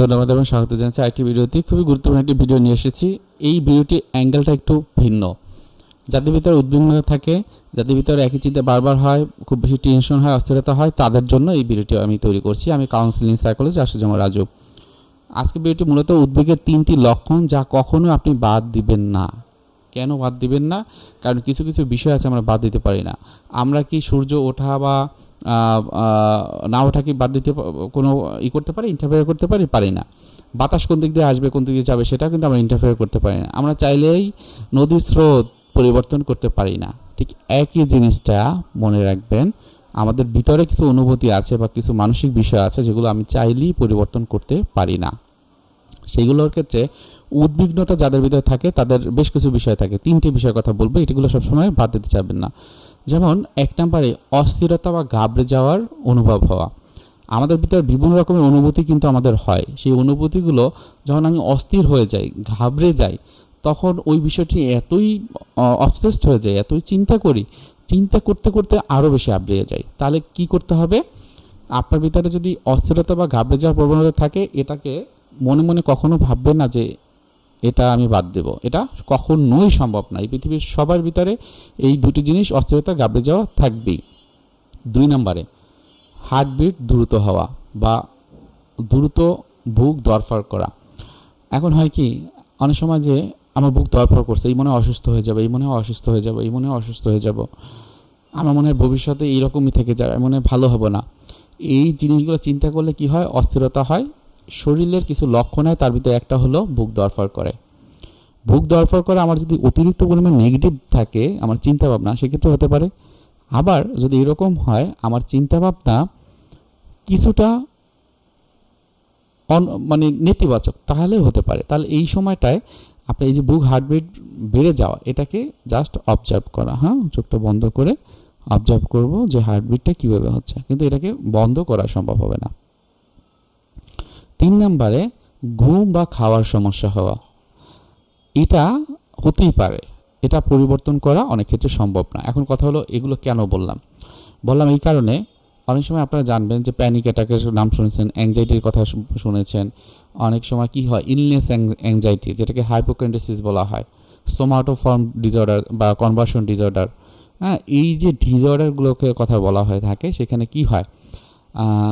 ধন্যবাদ এবং স্বাগত জানাচ্ছি আরেকটি ভিডিওতে। খুবই গুরুত্বপূর্ণ একটি ভিডিও নিয়ে এসেছি। এই ভিডিওটি অ্যাঙ্গেলটা একটু ভিন্ন। যাদের ভিতরে উদ্বিগ্নতা থাকে, যাদের ভিতরে একই চিন্তা বারবার হয়, খুব বেশি টেনশন হয়, অস্থিরতা হয়, তাদের জন্য এই ভিডিওটি আমি তৈরি করছি। আমি কাউন্সিলিং সাইকোলজি আশুজামা রাজু। আজকে ভিডিওটি মূলত উদ্বেগের তিনটি লক্ষণ যা কখনো আপনি বাদ দিবেন না। কেন বাদ দিবেন না? কারণ কিছু কিছু বিষয় আছে আমরা বাদ দিতে পারি না। আমরা কি সূর্য ওঠা বা না ওঠা কি বাদ দিতে কোনো ই করতে পারি ইন্টারফেয়ার করতে পারি? পারি না। বাতাস কোন দিক দিয়ে আসবে, কোন দিক দিয়ে যাবে সেটা কিন্তু আমরা ইন্টারফেয়ার করতে পারি না। আমরা চাইলেই নদীর স্রোত পরিবর্তন করতে পারি না। ঠিক একই জিনিসটা মনে রাখবেন, আমাদের ভিতরে কিছু অনুভূতি আছে বা কিছু মানসিক বিষয় আছে যেগুলো আমি চাইলেই পরিবর্তন করতে পারি না। সেইগুলোর ক্ষেত্রে উদ্বিগ্নতা যাদের ভিতরে থাকে, তাদের বেশ কিছু বিষয় থাকে। তিনটি বিষয়ের কথা বলব এটিগুলো সবসময় বাদ দিতে চাবেন না। যেমন এক নম্বরে অস্থিরতা বা ঘাবড়ে যাওয়ার অনুভব হওয়া। আমাদের ভিতরে বিভিন্ন রকমের অনুভূতি কিন্তু আমাদের হয়। সেই অনুভূতিগুলো যখন আমি অস্থির হয়ে যাই, ঘাবড়ে যাই, তখন ওই বিষয়টি এতই অবসেসড হয়ে যায় এতই চিন্তা করি, চিন্তা করতে করতে আরও বেশি আবড়িয়ে যাই। তাহলে কি করতে হবে? আপনার ভিতরে যদি অস্থিরতা বা ঘাবড়ে যাওয়ার প্রবণতা থাকে, এটাকে মনে মনে কখনো ভাববেন না যে এটা আমি বাদ দেব। এটা কখনোই সম্ভব না। এই পৃথিবীর সবার ভিতরে এই দুটি জিনিস, অস্থিরতা, গাবড়ে যাওয়া থাকবেই। দুই নম্বরে, হার্টবিট দ্রুত হওয়া বা দ্রুত বুক দরফার করা। এখন হয় কি, অনেক সময় যে আমার বুক দরফার করছে, এই মনে অসুস্থ হয়ে যাবে, এই মনে অসুস্থ হয়ে যাবে, এই মনে অসুস্থ হয়ে যাব। আমার মনে হয় ভবিষ্যতে এইরকমই থেকে যাবে মনে ভালো হব না। এই জিনিসগুলো চিন্তা করলে কি হয়? অস্থিরতা হয় শরীরের কিছু লক্ষণ হয়, তার ভিতরে একটা হলো বুক দরফার করে। বুক দরফার করে আমার যদি অতিরিক্ত পরিমাণ নেগেটিভ থাকে আমার চিন্তা ভাবনা সেক্ষেত্রে হতে পারে। আবার যদি এরকম হয়, আমার চিন্তা ভাবনা কিছুটা অন মানে নেতিবাচক, তাহলেও হতে পারে। তাহলে এই সময়টায় আপনি এই যে বুক হার্টবিট বেড়ে যাওয়া, এটাকে জাস্ট অবজার্ভ করা। হ্যাঁ? চোখটা বন্ধ করে অবজার্ভ করব যে হার্টবিটটা কীভাবে হচ্ছে। কিন্তু এটাকে বন্ধ করা সম্ভব হবে না। তিন নম্বরে ঘুম বা খাওয়ার সমস্যা হওয়া। এটা হতেই পারে। এটা পরিবর্তন করা অনেক ক্ষেত্রে সম্ভব না। এখন কথা হলো, এগুলো কেন বললাম? বললাম এই কারণে, অনেক সময় আপনারা জানবেন যে প্যানিক অ্যাটাকের নাম শুনেছেন অ্যাংজাইটির কথা শুনেছেন। অনেক সময় কি হয় ইলনেস অ্যাংজাইটি যেটাকে হাইপোকেন্ডেসিস বলা হয় সোমাটোফর্ম ডিসঅর্ডার বা কনভার্সন ডিসঅর্ডার হ্যাঁ এই যে ডিজর্ডারগুলোকে কথা বলা হয়ে থাকে, সেখানে কি হয়?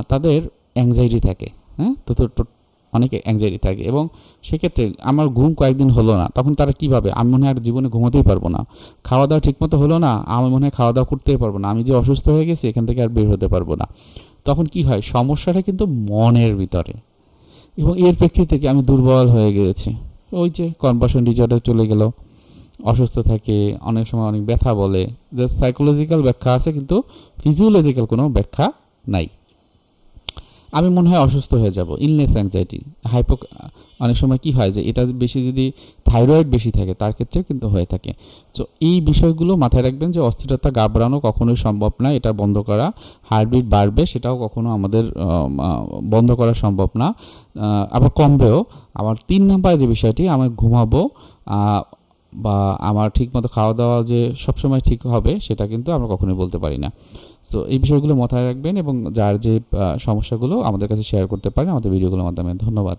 তাদের অ্যাংজাইটি থাকে। হ্যাঁ তো অনেকে অ্যাংজাইটি থাকে এবং সেক্ষেত্রে আমার ঘুম কয়েকদিন হলো না, তখন তারা কীভাবে আমি মনে হয় আর জীবনে ঘুমোতেই পারব না। খাওয়া দাওয়া ঠিকমতো হলো না, আমি মনে হয় খাওয়া দাওয়া করতেই পারব না। আমি যে অসুস্থ হয়ে গেছি, এখান থেকে আর বের হতে পারব না। তখন কি হয়? সমস্যাটা কিন্তু মনের ভিতরে। এবং এর প্রেক্ষিতে থেকে আমি দুর্বল হয়ে গিয়েছি। ওই যে কনভার্সন ডিজর্ডার চলে গেল, অসুস্থ থাকে, অনেক সময় অনেক ব্যথা বলে। সাইকোলজিক্যাল ব্যাখ্যা আছে, কিন্তু ফিজিওলজিক্যাল কোনো ব্যাখ্যা নাই। আমি মনে হয় অসুস্থ হয়ে যাব। ইলনেস অ্যাংজাইটি হাইপো অনেক সময় কি হয় যে, এটা বেশি যদি থাইরয়েড বেশি থাকে, তার ক্ষেত্রে কিন্তু হয়ে থাকে। তো এই বিষয়গুলো মাথায় রাখবেন যে, অস্থিরতা গাবড়ানো কখনোই সম্ভব না। এটা বন্ধ করা হার্টবিট বাড়বে, সেটাও কখনো আমাদের বন্ধ করা সম্ভব না। আবার কমবেও। আমার তিন নাম্বার যে বিষয়টি, আমি ঘুমাবো বা আমার ঠিকমতো খাওয়া দাওয়া যে সবসময় ঠিক হবে, সেটা কিন্তু আমরা কখনোই বলতে পারি না। সো এই বিষয়গুলো মাথায় রাখবেন এবং যার যে সমস্যাগুলো আমাদের কাছে শেয়ার করতে পারেন, আমাদের ভিডিওগুলোর মাধ্যমে। ধন্যবাদ।